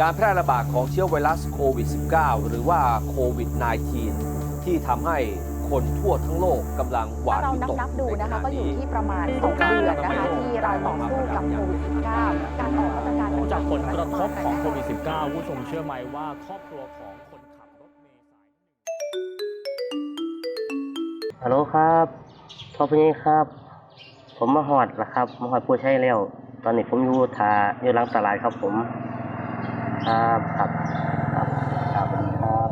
การแพร่ระบาดของเชื้อไวรัสโควิด -19 หรือว่าโควิด -19 ที่ทำให้คนทั่วทั้งโลกกำลังหวาถ้าดเราวิตกนับนับดูนะคะใขณก็อยู่ที่ประมาณ2เดือนนะคะที่เราต่อสู้กับโควิด -19 การออกมาตรการนอกจากผลกระทบของโควิด -19 ผู้ชมเชื่อไหมว่าครอบครัวของคนขับรถเมล์สายฮัลโหลครับพ่อพี่นี่ครับ ผมมาหอดละครับ มาหอดผู้ใช้แล้ว ตอนนี้ผมอยู่ทาอยู่หลังตลาดครับผม ครับครับครับครับครับ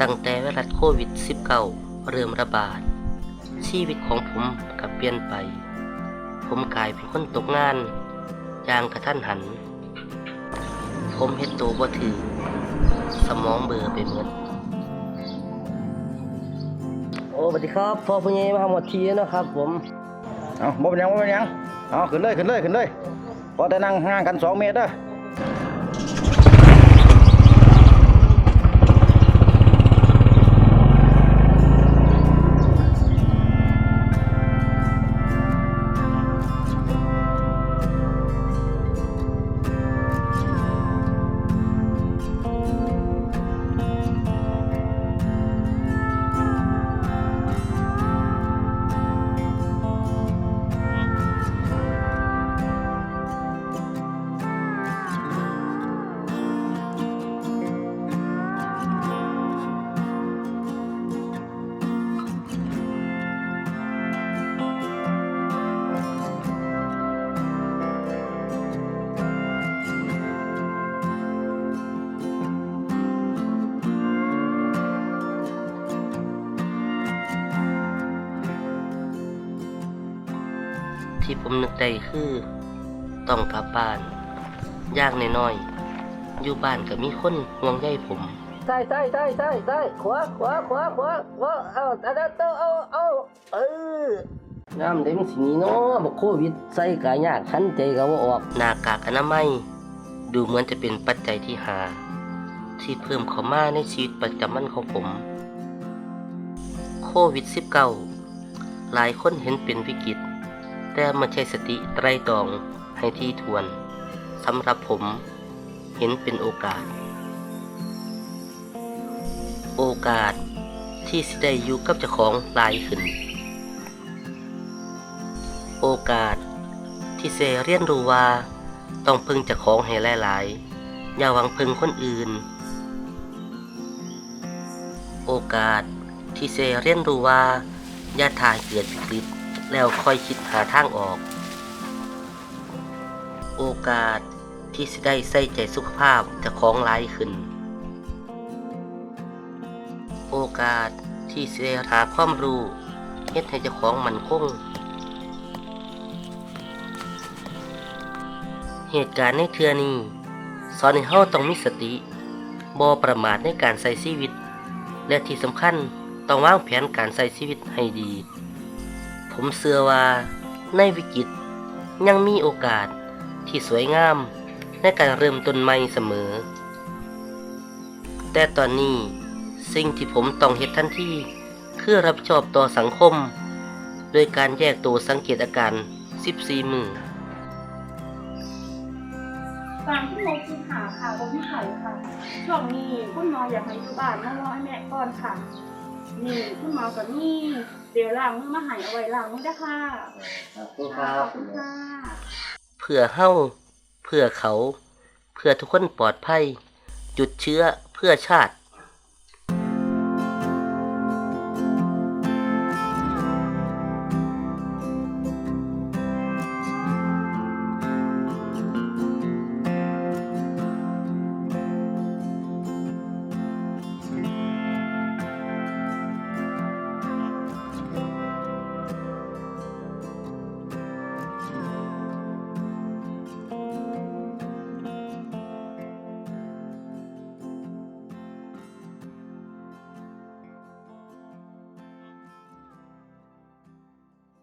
ตั้งแต่ไวรัสโควิด -19 เริ่มระบาด ชีวิตของผมก็เปลี่ยนไป ผมกลายเป็นคนตกงานอย่างกระทันหัน ผมเฮ็ดตัวบ่ถือ สมองเบลอไปหมดโอ้สวัสดีครับพ่อผู้ใหญ่มาหมดทีนะครับ ผมเอาบ่เป็นหยังบ่เป็นหยังเอาขึ้นเลยขึ้นเลยขึ้นเลยพอได้นั่งห่างกันสองเมตรเด้อ ที่ผมนึกได้คือ ต้องกลับบ้าน ยากน้อยๆอยู่บ้านก็มีคนห่วงใยผมใช่ใช่ใช่ใช่ใช่ขวาขวาขวาขวาขวาเอาเอาเอาเอาเอาเอองามเด็มสีนี้เนาะบอกโควิดใส่กายากขันใจก็ว่าออกหน้ากากอนามัยดูเหมือนจะเป็นปัจจัยที่หา ที่เพิ่มเข้ามาในชีวิตประจำวันของผม โควิด -19 หลายคนเห็นเป็นวิกฤต แต่มันใช้สติไตรตรองให้ที่ทวนสำหรับผมเห็นเป็นโอกาส โอกาสที่สิได้อยู่กับเจ้าของลายขึ้น โอกาสที่เซเรียนรู้ว่าต้องพึ่งเจ้าของให้หลายๆ อย่าหวังพึ่งคนอื่น โอกาสที่เซเรียนรู้ว่าอย่าถ่ายเกิดวิกฤต แล้วค่อยคิดหาทางออก โอกาสที่สิได้ใส่ใจสุขภาพจะของหลายขึ้น โอกาสที่สิได้หาความรู้เฮ็ดให้เจ้าของมันคง เหตุการณ์ในเทือนี้สอนให้เฮาต้องมีสติบ่ประมาทในการใช้ชีวิต และที่สำคัญต้องวางแผนการใช้ชีวิตให้ดี ผมเชื่อว่าในวิกฤตยังมีโอกาสที่สวยงามในการเริ่มต้นใหม่เสมอ แต่ตอนนี้สิ่งที่ผมต้องเฮ็ดทันทีคือรับผิดชอบต่อสังคม โดยการแยกตัวสังเกตอาการ 14 มือตามที่โมคิดหาค่ะบนที่ไข่ค่ะ ช่วงนี้คุณหมออยากให้อยู่บ้านมารอให้แม่ก่อนค่ะ นี่คุณหมอกับนี่เดี๋ยวล้างมือมาใหายเอาไว้ล้างมือได้อค่ะขอบคุณค่ะ เพื่อเฮาเพื่อเขา เพื่อทุกคนปลอดภัยหยุดเชื้อเพื่อชาติ